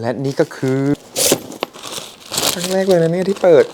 และนี่ก็คือครั้งแรกเลยนะเนี่ยที่เปิด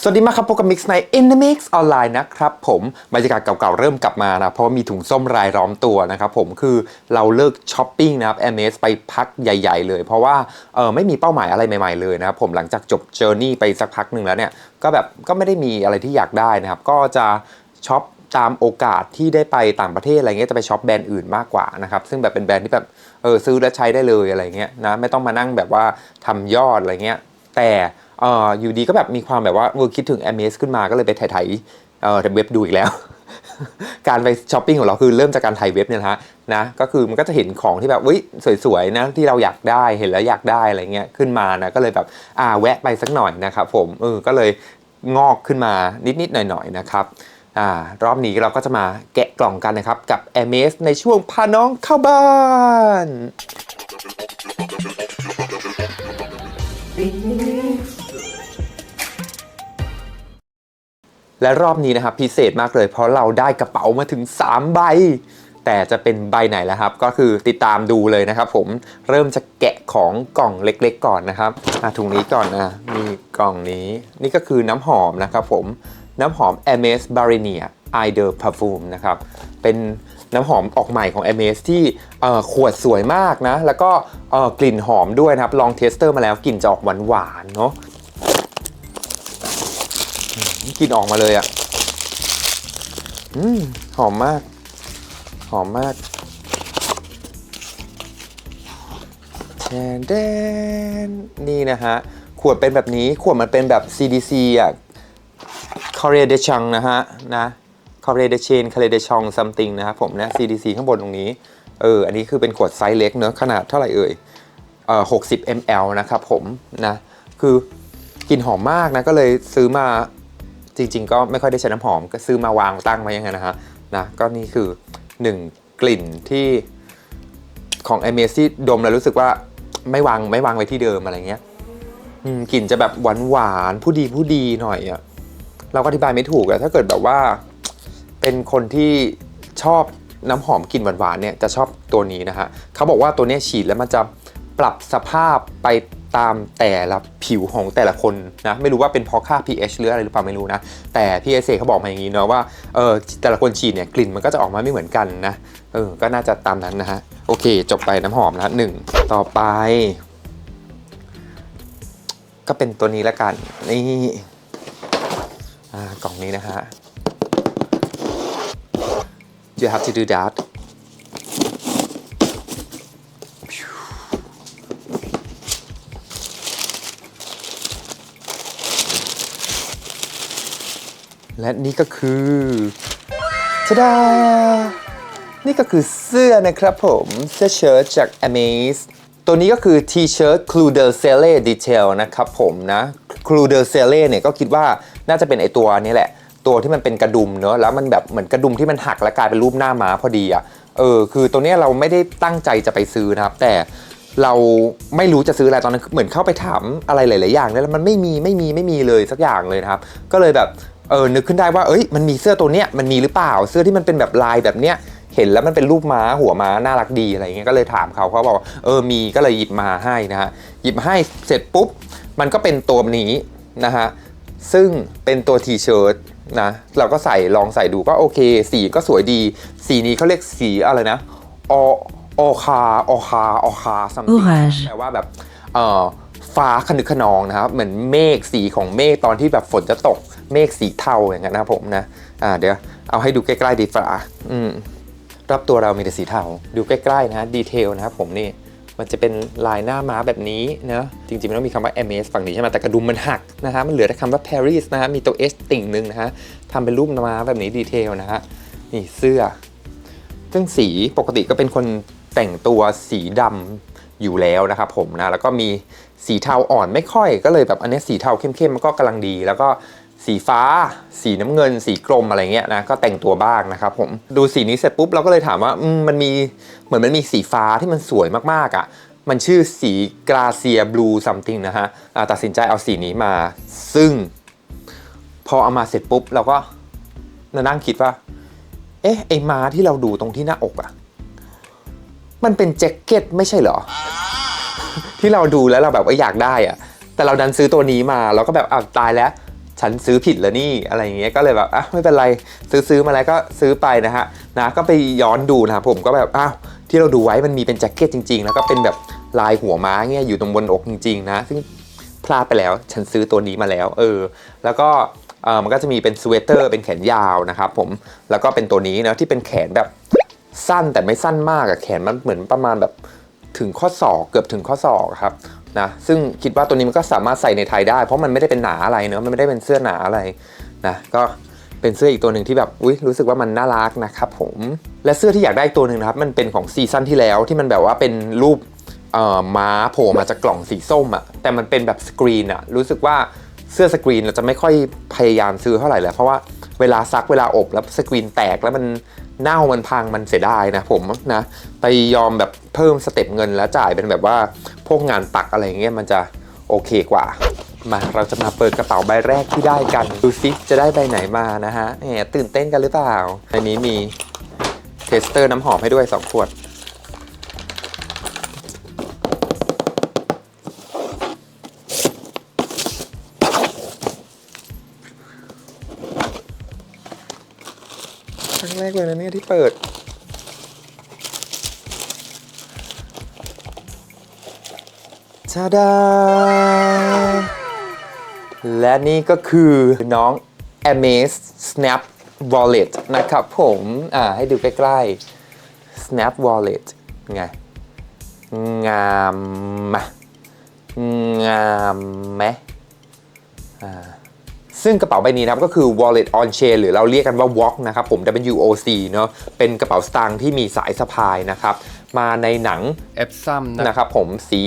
สวัสดีมากครับพบกับ Mix ใน In the Mix ออนไลน์นะครับผมบรรยากาศเก่าๆเริ่มกลับมานะ เพราะว่ามีถุงส้มรายล้อมตัวนะครับผมคือเราเลิกช้อปปิ้งนะครับ MS ไปพักใหญ่ๆเลย เพราะว่าเออไม่มีเป้าหมายอะไรใหม่ๆเลยนะครับผมหลังจากจบเจอร์นี่ไปสักพักหนึ่งแล้วเนี่ย ก็แบบก็ไม่ได้มีอะไรที่อยากได้นะครับ ก็จะช็อป ตามโอกาสที่ได้ไปต่างประเทศอะไรเงี้ยจะไปช็อปแบรนด์อื่นมากกว่านะครับซึ่งแบบเป็นแบรนด์ที่แบบเออซื้อแล้วใช้ได้เลยอะไรเงี้ยนะไม่ต้องมานั่งแบบว่าทำยอดอะไรเงี้ยแต่เอออยู่ดีก็แบบมีความแบบว่าเออคิดถึง MS ขึ้นมาก็เลยไปถ่ายเออเว็บดูอีกแล้ว การไปช้อปปิ้งของเราคือเริ่มจากการถ่ายเว็บเนี่ยนะฮะนะก็คือมันก็จะเห็นของที่แบบวิสวยๆนะที่เราอยากได้เห็นแล้วอยากได้อะไรเงี้ยขึ้นมานะก็เลยแบบอ่าแวะไปสักหน่อยนะครับผมเออก็เลยงอกขึ้นมานิดๆหน่อยๆนะครับ รอบนี้เราก็จะมาแกะกล่องกันนะครับ กับ a m a z ในช่วงพาน้องเข้าบ้าน และรอบนี้นะครับพิเศษมากเลยเพราะเราได้กระเป๋ามาถึง 3 ใบ แต่จะเป็นใบไหนแล้วครับ ก็คือติดตามดูเลยนะครับผมเริ่มจะแกะของกล่องเล็กๆ ก่อนนะครับถุงนี้ก่อนนะมีกล่องนี้ นี่ก็คือน้ำหอมนะครับผม น้ำหอม a m a z b a r i n i a i d e r Perfume นะครับ เป็นน้ำหอมออกใหม่ของ a m a z ที่ขวดสวยมากนะ แล้วก็กลิ่นหอมด้วยนะครับ ลองเทสเตอร์มาแล้วกลิ่นจะออกหวานๆเนาะกลิ่นออกมาเลยอะ่ะอหอมมาก หอมมากแทนแดนนี่นะฮะ ขวดเป็นแบบนี้ ขวดมันเป็นแบบ CDC อะ Korea de Chang นะฮะนะ Korea de Chain Korea de Chang something นะครับผมนะ CDC ข้างบนตรงนี้เอออันนี้คือเป็นขวดไซส์เล็กเนอะขนาดเท่าไหร่เอ่ยเอ่อ60 ml นะครับผมนะคือกลิ่นหอมมากนะก็เลยซื้อมาจริง ๆ ก็ไม่ค่อยได้ใช้น้ำหอมก็ซื้อมาวางตั้งไว้อยังไงนะฮะนะก็นี่คือ1กลิ่นที่ของเอเมซี่ดมแล้วรู้สึกว่าไม่วางไม่วางไว้ที่เดิมอะไรเงี้ยกลิ่นจะแบบหวานหวานผู้ดีผู้ดีหน่อยอะ่ะ เราก็อธิบายไม่ถูกอะถ้าเกิดแบบว่า เป็นคนที่ชอบน้ำหอมกลิ่นหวานๆเนี่ยจะชอบตัวนี้นะฮะเขาบอกว่าตัวนี้ฉีดแล้วมันจะปรับสภาพไปตามแต่ละผิวของแต่ละคนนะไม่รู้ว่าเป็นเพราะค่า pH หรืออะไรหรือเปล่าไม่รู้นะแต่พี่เอเซเขาบอกมาอย่างนี้เนาะว่าเออแต่ละคนฉีดเนี่ยกลิ่นมันก็จะออกมาไม่เหมือนกันนะเออก็น่าจะตามนั้นนะฮะโอเค จบไปน้ำหอมนะหนึ่งต่อไป ก็เป็นตัวนี้ละกันนี่ กล่องนี้นะฮะ you have to do that และนี่ก็คือทาดานี่ก็คือเสื้อนะครับผม เสื้อเชิ้ตจาก Amaze ตัวนี้ก็คือ T-shirt c l u d e r c e l e Detail นะครับผมนะ c l u d e r c e l e เนี่ยก็คิดว่า น่าจะเป็นไอตัวนี้แหละ ตัวที่มันเป็นกระดุมเนอะแล้วมันแบบเหมือนกระดุมที่มันหักแล้วกลายเป็นรูปหน้าม้าพอดีอะเออคือตัวนี้เราไม่ได้ตั้งใจจะไปซื้อนะครับ แต่เราไม่รู้จะซื้ออะไรตอนนั้นเหมือนเข้าไปถามอะไรหลาย ๆ อย่างแล้วมันไม่มีไม่มีไม่มีเลยสักอย่างเลยนะครับ ก็เลยแบบเออนึกขึ้นได้ว่าเอ้ยมันมีเสื้อตัวเนี้ยมันมีหรือเปล่าเสื้อที่มันเป็นแบบลายแบบเนี้ยเห็นแล้วมันเป็นรูปม้าหัวม้าน่ารักดีอะไรเงี้ยก็เลยถามเขาเขาบอกว่าเออมีก็เลยหยิบมาให้นะฮะหยิบมาให้เสร็จปุ๊บมันก็เป็นตัวนี้นะฮะ ซึ่งเป็นตัวทีเชิร์ตนะเราก็ใส่ลองใส่ดูก็โอเค สีก็สวยดี สีนี้เขาเรียกสีอะไรนะอออคาออคาออคาซัมติง Orage แปลว่าแบบเอ่อฟ้าขนึกขนองนะครับ เหมือนเมฆสีของเมฆตอนที่แบบฝนจะตก เมฆสีเทาอย่างนั้นนะครับผมนะอ่าเดี๋ยวเอาให้ดูใกล้ ๆ ดีฟ้าอืมรอบตัวเรามีแต่สีเทาดูใกล้ ๆ นะดีเทลนะครับผมนี่ มันจะเป็นลายหน้าม้าแบบนี้นะจริงๆมันต้องมีคำว่า m s ฝั่งนี้ใช่ไหมแต่กระดุมมันหักนะฮะมันเหลือแต่คำว่า Paris นะฮะมีตัว S ติ่งหนึ่งนะฮะทำเป็นรูปม้าแบบนี้ดีเทลนะฮะนี่เสื้อซึ่งสีปกติก็เป็นคนแต่งตัวสีดำอยู่แล้วนะครับผมนะแล้วก็มีสีเทาอ่อนไม่ค่อยก็เลยแบบอันนี้สีเทาเข้มๆมันก็กำลังดี แล้วก็ สีฟ้า สีน้ำเงิน สีกรมอะไรเงี้ยนะก็แต่งตัวบ้างนะครับผมดูสีนี้เสร็จปุ๊บเราก็เลยถามว่ามมันมีเหมือนมันมีสีฟ้าที่มันสวยมากๆอะ่ะมันชื่อสีกราเซียบลูซัมติงนะฮะอ่าตัดสินใจเอาสีนี้มา ซึ่ง พอเอามาเสร็จปุ๊บเราก็นั่งคิดว่า เอ๊ะไอ้ม้าที่เราดูตรงที่หน้าอกอะมันเป็นแจ็คเก็ตไม่ใช่เหรอ ที่เราดูแล้วเราแบบว่าอยากได้อะแต่เราดันซื้อตัวนี้มาเราก็แบบอ้าวตายแล้ว ฉันซื้อผิดแล้วนี่อะไรอย่างเงี้ยก็เลยแบบอะไม่เป็นไรซื้อซื้อมาแล้วก็ซื้อไปนะฮะนะก็ไปย้อนดูนะครับผมก็แบบอ้าวที่เราดูไว้มันมีเป็นแจ็คเก็ตจริง ๆ แล้วก็เป็นแบบลายหัวม้าเงี้ยอยู่ตรงบนอกจริง ๆ นะ ซึ่งพลาดไปแล้วฉันซื้อตัวนี้มาแล้ว เออ แล้วก็เออมันก็จะมีเป็นสเวตเตอร์เป็นแขนยาวนะครับผมแล้วก็เป็นตัวนี้นะที่เป็นแขนแบบสั้นแต่ไม่สั้นมากอะแขนมันเหมือนประมาณแบบถึงข้อศอกเกือบถึงข้อศอกครับ นะซึ่งคิดว่าตัวนี้มันก็สามารถใส่ในไทยได้ เพราะมันไม่ได้เป็นหนาอะไรเนอะมันไม่ได้เป็นเสื้อหนาอะไรนะก็เป็นเสื้ออีกตัวหนึ่งที่แบบอุ้ยรู้สึกว่ามันน่ารักนะครับผมและเสื้อที่อยากได้ตัวหนึ่งนะครับมันเป็นของซีซั่นที่แล้วที่มันแบบว่าเป็นรูปเอ่อม้าโผล่มาจากกล่องสีส้มอะแต่มันเป็นแบบสกรีนอะรู้สึกว่าเสื้อสกรีนเราจะไม่ค่อยพยายามซื้อเท่าไหร่แล้วเพราะว่า เวลาซักเวลาอบแล้วสกรีนแตกแล้วมันเน่ามันพังมันเสียดายนะผมนะไปยอมแบบเพิ่มสเต็ปเงินแล้วจ่ายเป็นแบบว่าพวกงานปักอะไรเงี้ยมันจะโอเคกว่า มาเราจะมาเปิดกระเป๋าใบแรกที่ได้กันดูซิจะได้ใบไหนมานะฮะแหมตื่นเต้นกันหรือเปล่าในนี้มีเทสเตอร์น้ำหอมให้ด้วย 2 ขวด ครั้งแรกเลยนะเนี่ยที่เปิด ชาดา และนี่ก็คือน้อง Amaze Snap Wallet นะครับผม อ่า ให้ดูใกล้ๆ Snap Wallet ไง งามมะงามไหมอ่า ซึ่งกระเป๋าใบนี้นะครับก็คือ wallet on chain หรือเราเรียกกันว่า walk นะครับผม WOC เนาะเป็นกระเป๋าสตางค์ที่มีสายสะพายนะครับมาในหนังเอฟซัมนะนะครับผมสี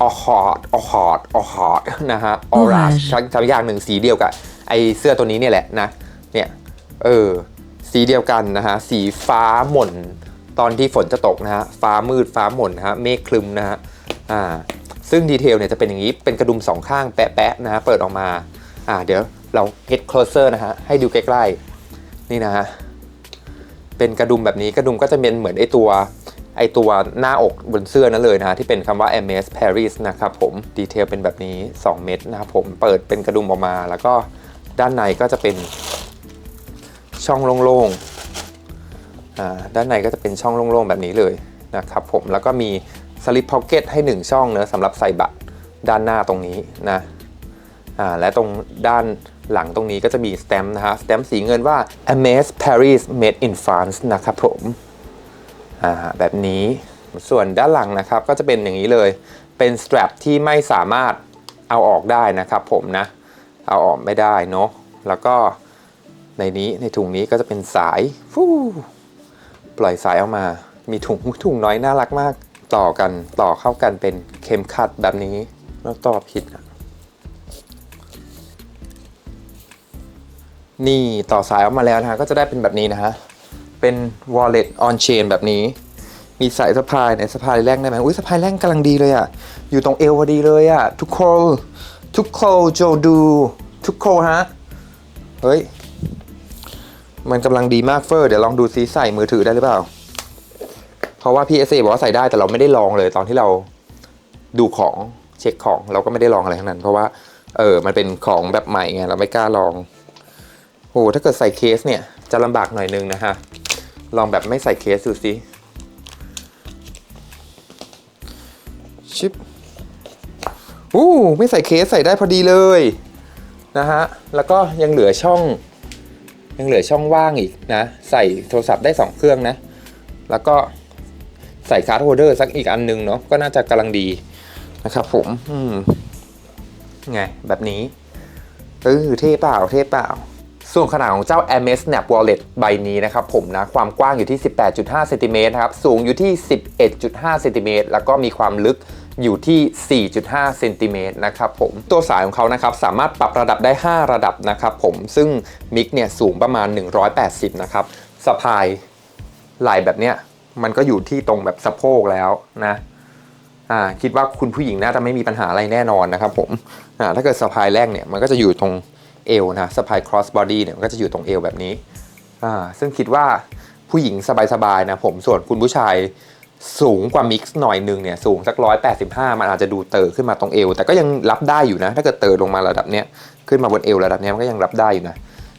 ออคอร์ดออคอร์ดออคอร์ดนะฮะออราชทั้งทั้งอย่างหนึ่งสีเดียวกับไอเสื้อตัวนี้เนี่ยแหละนะเนี่ยเออสีเดียวกันนะฮะสีฟ้าหม่นตอนที่ฝนจะตกนะฮะฟ้ามืดฟ้าหม่นนะฮะเมฆคลึมนะฮะอ่าซึ่งดีเทลเนี่ยจะเป็นอย่างนี้เป็นกระดุมสองข้างแปะๆนะฮะเปิดออกมาอ่าเดี๋ยว เรา get closer นะฮะ ให้ดูใกล้ๆ นี่นะฮะ เป็นกระดุมแบบนี้กระดุมก็จะเป็นเหมือนไอตัวไอตัวหน้าอกบนเสื้อนั่นเลยนะที่เป็นคำว่า MS Paris นะครับผม ดีเทลเป็นแบบนี้ 2 เม็ดนะครับผม เปิดเป็นกระดุมออกมา แล้วก็ด้านในก็จะเป็นช่องโล่งๆอ่าด้านในก็จะเป็นช่องโล่งๆ แบบนี้เลยนะครับผม แล้วก็มีสลิปพ็อกเก็ตให้ 1 ช่องเนอะสำหรับใส่บัตรด้านหน้าตรงนี้นะอ่าและตรงด้าน หลังตรงนี้ก็จะมีสแตมป์นะฮะสแตมป์สีเงินว่า Amaze Paris Made in France นะครับผมอ่าแบบนี้ส่วนด้านหลังนะครับก็จะเป็นอย่างนี้เลยเป็น strap ที่ไม่สามารถเอาออกได้นะครับผมนะ เอาออกไม่ได้เนาะแล้วก็ในนี้ในถุงนี้ก็จะเป็นสายฟูปล่อยสายออกมา มีถุงถุงน้อยน่ารักมาก ต่อกันต่อเข้ากันเป็นเข็มขัดแบบนี้แล้วต่อผิดอะ นี่ต่อสายออกมาแล้วนะฮะก็จะได้เป็นแบบนี้นะฮะ เป็น wallet on chain แบบนี้ มีสายสะพายในสะพายแรงได้ไหมอุ้ยสะพายแรงกำลังดีเลยอะ อยู่ตรงเอวพอดีเลยอะ ทุกคนทุกคนโจดู ทุกคนฮะ เฮ้ย มันกำลังดีมากเฟอร์ เดี๋ยวลองดูซีใส่มือถือได้หรือเปล่า เพราะว่าพี่เอสบอกว่าใส่ได้แต่เราไม่ได้ลองเลยตอนที่เราดูของเช็คของเราก็ไม่ได้ลองอะไรทั้งนั้น เพราะว่าเออมันเป็นของแบบใหม่ไงเราไม่กล้าลอง โหถ้าเกิดใส่เคสเนี่ยจะลำบากหน่อยนึงนะฮะ ลองแบบไม่ใส่เคสดูสิชิปอู้ไม่ใส่เคสใส่ได้พอดีเลยนะฮะ แล้วก็ยังเหลือช่อง ยังเหลือช่องว่างอีกนะ ใส่โทรศัพท์ได้ 2 เครื่องนะ แล้วก็ใส่การ์ดโฮเดอร์สักอีกอันนึงเนาะก็น่าจะกำลังดีนะครับผม อืม ไง แบบนี้เออเท่เปล่า เท่เปล่า ส่วนขนาดของเจ้า Hermes Snap Wallet ใบนี้นะครับผมนะความกว้างอยู่ที่ 18.5เซนติเมตรครับสูงอยู่ที่ 11.5เซนติเมตรแล้วก็มีความลึกอยู่ที่ 4.5 เซนติเมตรนะครับผม ตัวสายของเขานะครับสามารถปรับระดับได้ 5 ระดับนะครับผม ซึ่งมิกเนี่ยสูงประมาณ 180 นะครับ สะพายไหล่แบบเนี้ยมันก็อยู่ที่ตรงแบบสะโพกแล้วนะ อ่าคิดว่าคุณผู้หญิงน่าจะไม่มีปัญหาอะไรแน่นอนนะครับผม อ่าถ้าเกิดสะพายแรกเนี่ยมันก็จะอยู่ตรง เอวนะสะพาย cross body เนี่ยก็จะอยู่ตรงเอวแบบนี้อ่าซึ่งคิดว่าผู้หญิงสบายๆนะผมส่วนคุณผู้ชายสูงกว่ามิกซ์หน่อยหนึ่งเนี่ยสูงสักร้อยแปดสิบห้ามันอาจจะดูเตอขึ้นมาตรงเอว แต่ก็ยังรับได้อยู่นะ ถ้าเกิดเตอลงมาระดับเนี้ยขึ้นมาบนเอวระดับเนี้ยมันก็ยังรับได้อยู่นะ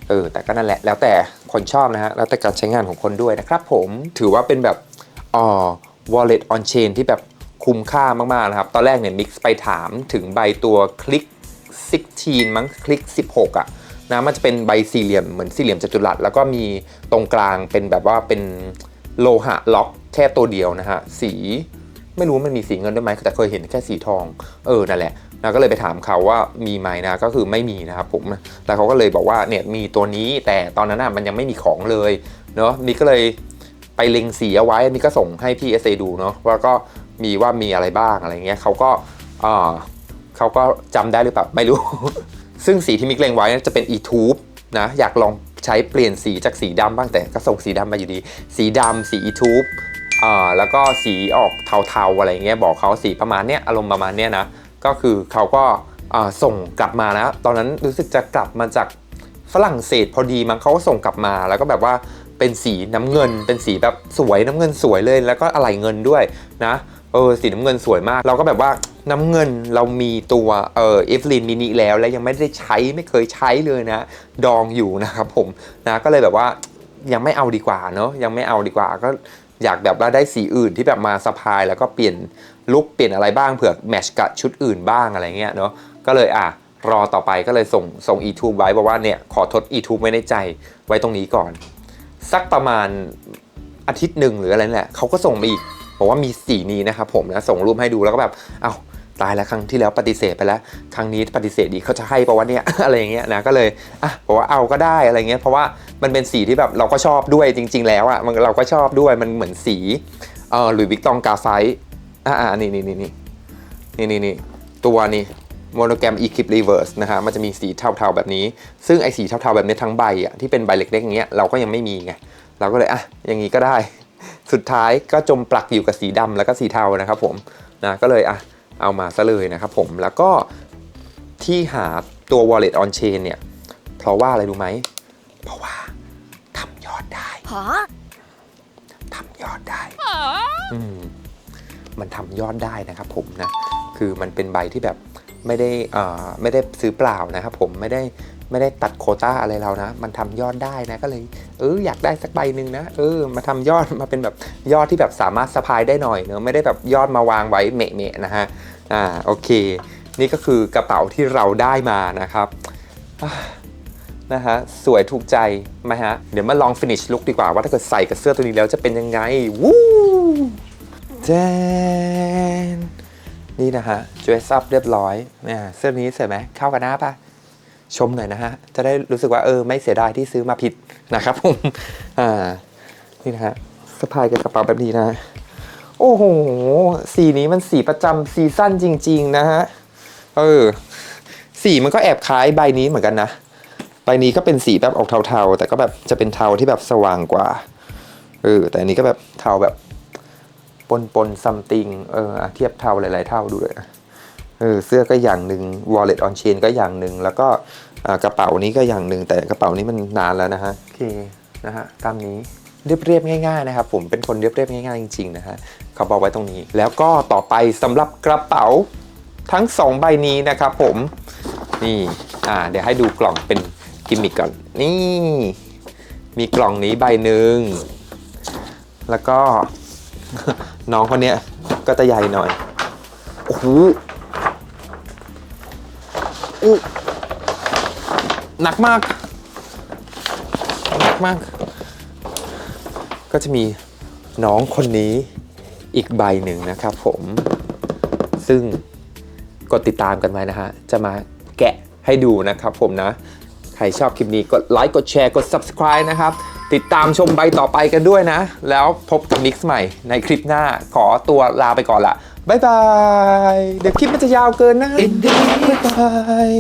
เออแต่ก็นั่นแหละแล้วแต่คนชอบนะฮะแล้วแต่การใช้งานของคนด้วยนะครับผมถือว่าเป็นแบบอ่อ wallet on chain ที่แบบคุ้มค่ามากๆนะครับ ตอนแรกเนี่ยมิกซ์ไปถามถึงใบตัวคลิก 16 มั้งคลิก 16อะนะมันจะเป็นใบสี่เหลี่ยมเหมือนสี่เหลี่ยมจัตุรัสแล้วก็มีตรงกลางเป็นแบบว่าเป็นโลหะล็อกแค่ตัวเดียวนะฮะสีไม่รู้มันมีสีเงินด้วยไหมแต่เคยเห็นแค่สีทอง เออนั่นแหละนะก็เลยไปถามเขาว่ามีไหมนะก็คือไม่มีนะครับผมแล้วเขาก็เลยบอกว่าเนี่ยมีตัวนี้แต่ตอนนั้นน่ะมันยังไม่มีของเลยเนาะนี่ก็เลยไปเล็งสีเอาไว้นี่ก็ส่งให้พี่เอสดูเนาะว่าก็มีว่ามีอะไรบ้างอะไรเงี้ยเขาก็อ่า เขาก็จำได้หรือเปล่า ไม่รู้ ซึ่งสีที่มิกเลงไว้จะเป็น e-tube นะ อยากลองใช้เปลี่ยนสีจากสีดำบ้างแต่ก็ส่งสีดำมาอยู่ดี สีดำสี e-tube อ่าแล้วก็สีออกเทาๆอะไรเงี้ยบอกเขาสีประมาณเนี้ยอารมณ์ประมาณเนี้ยนะก็คือเขาก็อ่าส่งกลับมานะ ตอนนั้นรู้สึกจะกลับมาจากฝรั่งเศสพอดีมั้งเขาก็ส่งกลับมาแล้วก็แบบว่าเป็นสีน้ำเงิน เป็นสีแบบสวยน้ำเงินสวยเลย แล้วก็อะไหล่เงินด้วยนะเออสีน้ำเงินสวยมาก เราก็แบบว่า น้ำเงินเรามีตัวเอ่อเอฟลินมินิแล้ว และยังไม่ได้ใช้ไม่เคยใช้เลยนะ ดองอยู่นะครับผมนะก็เลยแบบว่ายังไม่เอาดีกว่าเนาะยังไม่เอาดีกว่าก็อยากแบบว่าได้สีอื่นที่แบบมาสะพายแล้วก็เปลี่ยนลุคเปลี่ยนอะไรบ้างเผื่อแมชกับชุดอื่นบ้างอะไรเงี้ยเนาะก็เลยอะรอต่อไปก็เลยส่งส่ง e-tube ไว้บอกว่าเนี่ยขอทด e-tube ไว้ในใจไว้ตรงนี้ก่อน สักประมาณอาทิตย์หนึ่งหรืออะไรนั่นแหละเขาก็ส่งมาอีกบอกว่ามีสีนี้นะครับผมนะส่งรูปให้ดูแล้วก็แบบเอา้า ตายแล้วครั้งที่แล้วปฏิเสธไปแล้ว ครั้งนี้ปฏิเสธดีเขาจะให้ปะวะเนี่ยอะไรอย่างเงี้ยนะก็เลยอะบอกว่าเอาก็ได้อะไรเงี้ยเพราะว่ามันเป็นสีที่แบบเราก็ชอบด้วยจริง ๆ แล้วอะ่ะมันเราก็ชอบด้วยมันเหมือนสีเออหลุยวิกตองกาไซอ่าอ่านี่นี่นี่นี่นี่นี่นี่ตัวนี้โมโนแกรม Eclipse Reverse นะฮะมันจะมีสีเทาๆแบบนี้ ซึ่งไอ้สีเทาๆแบบนี้ทั้งใบอะที่เป็นใบเล็กๆอย่างเงี้ยเราก็ยังไม่มีไงเราก็เลยอะอย่างงี้ก็ได้ สุดท้ายก็จมปลักอยู่กับสีดำแล้วก็สีเทานะครับผมนะก็เลยอะ เอามาซะเลยนะครับผมแล้วก็ที่หาตัว wallet on chain เนี่ย เพราะว่าอะไรรู้ไหม เพราะว่าทำยอดได้ Huh? ทำยอดได้อืมมันทำยอดได้นะครับผมนะ คือมันเป็นใบที่แบบไม่ได้เอ่อไม่ได้ซื้อเปล่านะครับผมไม่ได้ไม่ได้ตัดโควต้าอะไรเรานะ มันทำยอดได้นะก็เลยเอออยากได้สักใบหนึ่งนะเออมาทำยอดมาเป็นแบบยอดที่แบบสามารถสะพายได้หน่อยเนอะไม่ได้แบบยอดมาวางไว้เมะๆนะฮะ อ่าโอเค นี่ก็คือกระเป๋าที่เราได้มานะครับนะฮะสวยถูกใจไหมฮะ เดี๋ยวมาลอง finish look ดีกว่า ว่าถ้าเกิดใส่กับเสื้อตัวนี้แล้วจะเป็นยังไง วู้แจนนี่นะฮะ dress up เรียบร้อยเนี่ยเสื้อนี้สวยไหมเข้ากันหน้าปะชมหน่อยนะฮะ จะได้รู้สึกว่าเออไม่เสียดายที่ซื้อมาผิดนะครับผม อ่า นี่นะฮะสะพายกับกระเป๋าแบบนี้นะ โอ้โห สีนี้มันสีประจำซีซั่นจริง ๆ นะฮะ เออ สีมันก็แอบคล้ายใบนี้เหมือนกันนะ ใบนี้ก็เป็นสีแบบออกเทาๆ แต่ก็แบบจะเป็นเทาที่แบบสว่างกว่า เออ แต่อันนี้ก็แบบเทาแบบปนปนซัมติง เออ เทียบเทาหลายๆ เท่าดูเลยเออ เสื้อก็อย่างหนึ่ง wallet on chain ก็อย่างหนึ่ง แล้วก็กระเป๋านี้ก็อย่างหนึ่ง แต่กระเป๋านี้มันนานแล้วนะฮะ โอเค นะฮะ ตามนี้ เรียบเรียบๆง่ายๆนะครับผมเป็นคนเรียบเรียบๆง่ายๆจริงๆนะฮะเขาบอกไว้ตรงนี้ แล้วก็ต่อไปสำหรับกระเป๋าทั้งสองใบนี้นะครับผมนี่อ่าเดี๋ยวให้ดูกล่องเป็นกิมมิกก่อนนี่มีกล่องนี้ใบหนึ่งแล้วก็น้องคนเนี้ยก็จะใหญ่หน่อยโอ้โหหนักมากหนักมาก ก็จะมีน้องคนนี้อีกใบหนึ่งนะครับผม ซึ่งกดติดตามกันไว้นะฮะ จะมาแกะให้ดูนะครับผมนะ ใครชอบคลิปนี้กดไลค์กดแชร์กด subscribe นะครับ ติดตามชมใบต่อไปกันด้วยนะ แล้วพบกับมิกซ์ใหม่ในคลิปหน้าขอตัวลาไปก่อนละบ๊ายบาย เดี๋ยวคลิปมันจะยาวเกินนะบ๊ายบาย